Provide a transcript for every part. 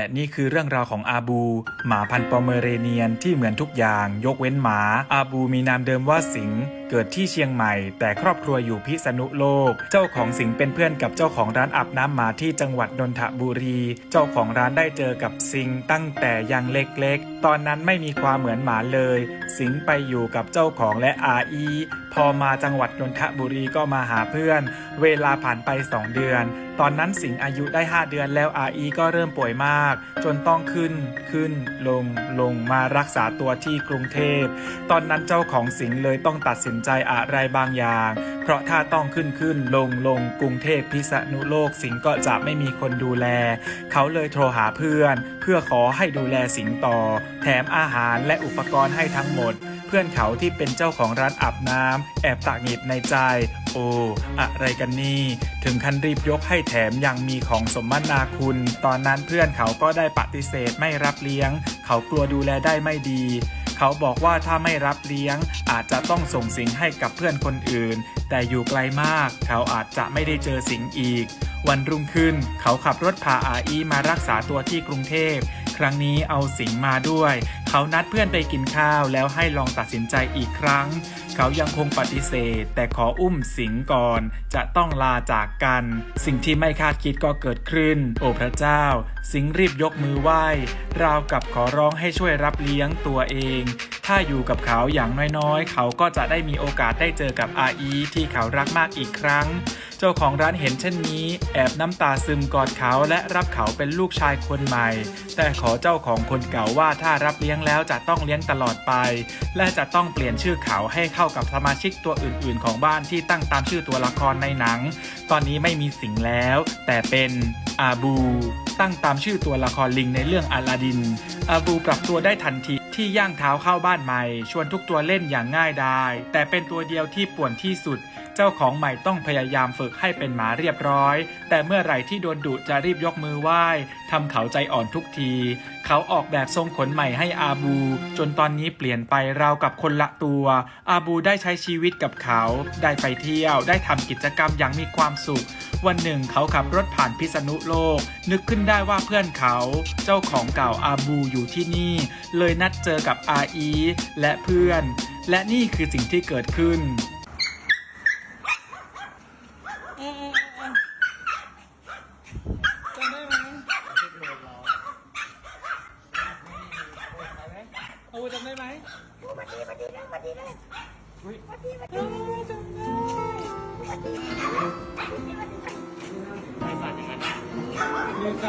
และนี่คือเรื่องราวของอาบู หมาพันธุ์ปอมเมอเรเนียนที่เหมือนทุกอย่าง ยกเว้นหมา อาบูมีนามเดิมว่าสิง เกิดที่เชียงใหม่ แต่ครอบครัวอยู่พิษณุโลก เจ้าของสิงห์เป็นเพื่อนกับเจ้าของร้านอาบน้ำหมาที่จังหวัดนนทบุรี เจ้าของร้านได้เจอกับสิงห์ตั้งแต่ยังเล็กๆ ตอนนั้นไม่มีความเหมือนหมาเลย สิงห์ไปอยู่กับเจ้าของและอาอีพอมาจังหวัดนนทบุรีก็มาหาเพื่อน เวลาผ่านไปสองเดือน ตอนนั้นสิงห์อายุได้ 5 เดือนแล้วอาอีก็เริ่มป่วยมาก จนต้องขึ้นขึ้นลงลงมารักษาตัวที่กรุงเทพ ตอนนั้นเจ้าของสิงห์เลยต้องตัดสินใจอะไรบางอย่าง เพราะถ้าต้องขึ้นขึ้นลงลงกรุงเทพพิษณุโลกสิงห์ก็จะไม่มีคนดูแล เขาเลยโทรหาเพื่อน เพื่อขอให้ดูแลสิงห์ต่อ แถมอาหารและอุปกรณ์ให้ทั้งหมด เพื่อนเขาที่เป็นเจ้าของร้านอาบน้ำแอบตากหงิดในใจ โอ้อะไรกันนี่ ถึงขั้นรีบยกให้แถมยังมีของสมนาคุณ ตอนนั้นเพื่อนเขาก็ได้ปฏิเสธไม่รับเลี้ยง เขากลัวดูแลได้ไม่ดี เขาบอกว่าถ้าไม่รับเลี้ยง อาจจะต้องส่งสิงให้กับเพื่อนคนอื่น แต่อยู่ไกลมาก เขาอาจจะไม่ได้เจอสิงอีก วันรุ่งขึ้น เขาขับรถพาอาอีมารักษาตัวที่กรุงเทพ ครั้งนี้เอาสิงมาด้วย เขานัดเพื่อนไปกินข้าวแล้วให้ลองตัดสินใจอีกครั้ง เขายังคงปฏิเสธ แต่ขออุ้มสิงก่อน จะต้องลาจากกัน สิ่งที่ไม่คาดคิดก็เกิดขึ้น โอ้พระเจ้า สิงรีบยกมือไหว้ ราวกับขอร้องให้ช่วยรับเลี้ยงตัวเอง ถ้าอยู่กับเขาอย่างน้อยๆ เขาก็จะได้มีโอกาสได้เจอกับอาอีที่เขารักมากอีกครั้ง เจ้าของร้านเห็นเช่นนี้ แอบน้ำตาซึมกอดเขาและรับเขาเป็นลูกชายคนใหม่ แต่ขอเจ้าของคนเก่าว่าถ้ารับเลี้ยงแล้วจะต้องเลี้ยงตลอดไป และจะต้องเปลี่ยนชื่อเขาให้เข้ากับสมาชิกตัวอื่นๆ ของบ้านที่ตั้งตามชื่อตัวละครในหนัง ตอนนี้ไม่มีสิงแล้ว แต่เป็นอาบู ตั้งตามชื่อตัวละครลิงในเรื่องอลาดินอาบูปรับตัวได้ทันที ที่ย่างเท้าเข้าบ้านใหม่ ชวนทุกตัวเล่นอย่างง่ายดายแต่เป็นตัวเดียวที่ป่วนที่สุด เจ้าของใหม่ต้องพยายามฝึกให้เป็นหมาเรียบร้อย แต่เมื่อไหร่ที่โดนดุจะรีบยกมือไหว้ทำเขาใจอ่อนทุกที เขาออกแบบทรงขนใหม่ให้อาบู จนตอนนี้เปลี่ยนไปราวกับคนละตัว อาบูได้ใช้ชีวิตกับเขา ได้ไปเที่ยว ได้ทำกิจกรรมอย่างมีความสุข วันหนึ่งเขาขับรถผ่านพิษณุโลก นึกขึ้นได้ว่าเพื่อนเขา เจ้าของเก่าอาบูอยู่ที่นี่ เลยนัดเจอกับอาอีและเพื่อน และนี่คือสิ่งที่เกิดขึ้น เออเออเออจำได้ไหมโอ้จำได้ไหมมาดีมาดีนะมาดีนะมาดีมาดีจำได้ไม่ฝันอย่างนั้นเรีใจ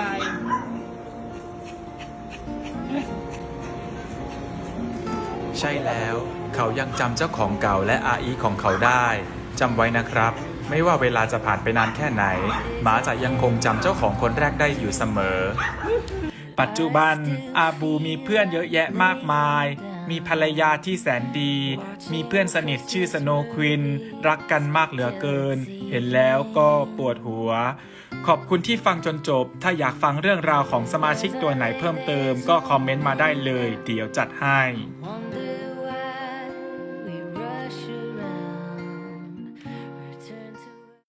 ใช่แล้ว เขายังจำเจ้าของเก่าและอาอีของเขาได้จำไว้นะครับ ไม่ว่าเวลาจะผ่านไปนานแค่ไหน หมาจะยังคงจำเจ้าของคนแรกได้อยู่เสมอ ปัจจุบันอาบูมีเพื่อนเยอะแยะมากมาย มีภรรยาที่แสนดี มีเพื่อนสนิทชื่อสโนควิน รักกันมากเหลือเกิน เห็นแล้วก็ปวดหัว ขอบคุณที่ฟังจนจบ ถ้าอยากฟังเรื่องราวของสมาชิกตัวไหนเพิ่มเติม ก็คอมเมนต์มาได้เลย เดี๋ยวจัดให้